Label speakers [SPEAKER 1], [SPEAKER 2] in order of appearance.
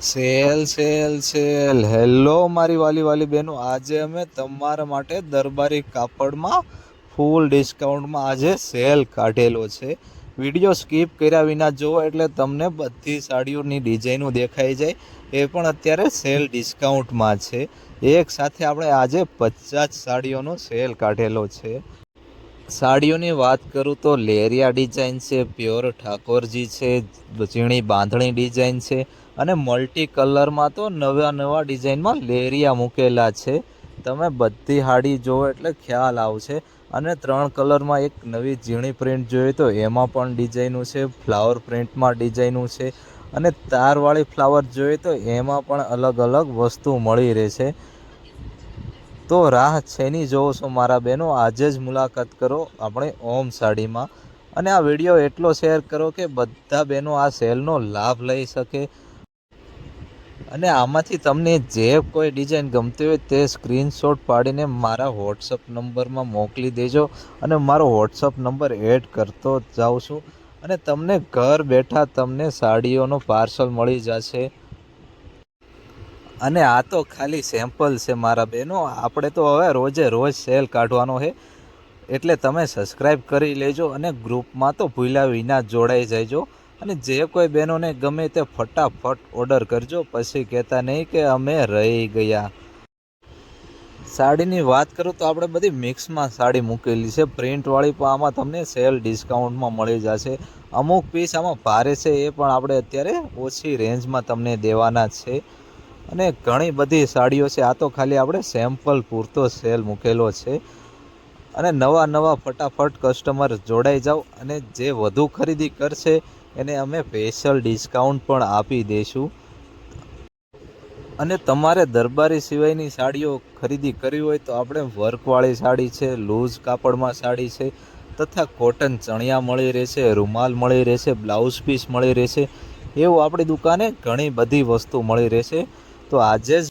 [SPEAKER 1] Sale sale sale. Hello મારી વાલી વાલી બહેનો, આજે અમે તમારા માટે દરબારી કાપડમાં ફૂલ ડિસ્કાઉન્ટમાં આજે સેલ કાઢેલો છે. વીડિયો સ્કીપ કર્યા વિના જુઓ એટલે તમને બધી સાડીઓની ડિઝાઇનો દેખાઈ જાય. એ પણ અત્યારે સેલ ડિસ્કાઉન્ટમાં છે. એક સાથે આપણે આજે પચાસ સાડીઓનો સેલ કાઢેલો છે. સાડીઓની વાત કરું તો લેરિયા ડિઝાઇન છે, પ્યોર ઠાકોરજી છે, ઝીણી બાંધણી ડિઝાઇન છે અને મલ્ટી કલરમાં તો નવા નવા ડિઝાઇનમાં લેરિયા મૂકેલા છે. તમે બધી હાડી જુઓ એટલે ખ્યાલ આવશે. અને ત્રણ કલરમાં એક નવી ઝીણી પ્રિન્ટ જોઈએ તો એમાં પણ ડિઝાઇનું છે, ફ્લાવર પ્રિન્ટમાં ડિઝાઇનું છે અને તારવાળી ફ્લાવર જોઈએ તો એમાં પણ અલગ અલગ વસ્તુ મળી રહેશે. તો રાહ છેની જોવો છો મારા બહેનો, આજે જ મુલાકાત કરો આપણે ઓમ સાડીમાં. અને આ વીડિયો એટલો શેર કરો કે બધા બહેનો આ સેલનો લાભ લઈ શકે. અને આમાંથી તમને જે કોઈ ડિઝાઇન ગમતી હોય તે સ્ક્રીનશોટ પાડીને મારા વોટ્સઅપ નંબરમાં મોકલી દેજો અને મારો વોટ્સઅપ નંબર એડ કરતો જાઉં છું. અને તમને ઘર બેઠા તમને સાડીઓનો પાર્સલ મળી જશે. અને આ તો ખાલી સેમ્પલ છે મારા બહેનો આપણે તો હવે રોજે રોજ સેલ કાઢવાનો છે. એટલે તમે સબસ્ક્રાઈબ કરી લેજો અને ગ્રુપમાં તો ભૂલ્યા વિના જોડાઈ જજો. અને જે કોઈ બહેનોને ગમે તે ફટાફટ ઓર્ડર કરજો. પછી કહેતા નહીં કે અમે રહી ગયા. સાડીની વાત કરું તો આપણે બધી મિક્સમાં સાડી મૂકેલી છે. પ્રિન્ટવાળી પણ આમાં તમને સેલ ડિસ્કાઉન્ટમાં મળી જશે. અમુક પીસ આમાં ભારે છે, એ પણ આપણે અત્યારે ઓછી રેન્જમાં તમને દેવાના છે. અને ઘણી બધી સાડીઓ છે. આ તો ખાલી આપણે સેમ્પલ પૂરતો સેલ મૂકેલો છે. અને નવા નવા ફટાફટ કસ્ટમર જોડાઈ જાઓ અને જે વધુ ખરીદી કરશે એને અમે સ્પેશિયલ ડિસ્કાઉન્ટ પણ આપી દઈશું. અને તમારે દરબારી સિવાયની સાડીઓ ખરીદી કરવી હોય તો આપણે વર્કવાળી સાડી છે લૂઝ કાપડમાં સાડી છે, તથા કોટન ચણિયા મળી રહેશે, રૂમાલ મળી રહેશે બ્લાઉઝ પીસ મળી રહેશે. એવું આપણી દુકાને ઘણી બધી વસ્તુ મળી રહેશે. તો આજે જ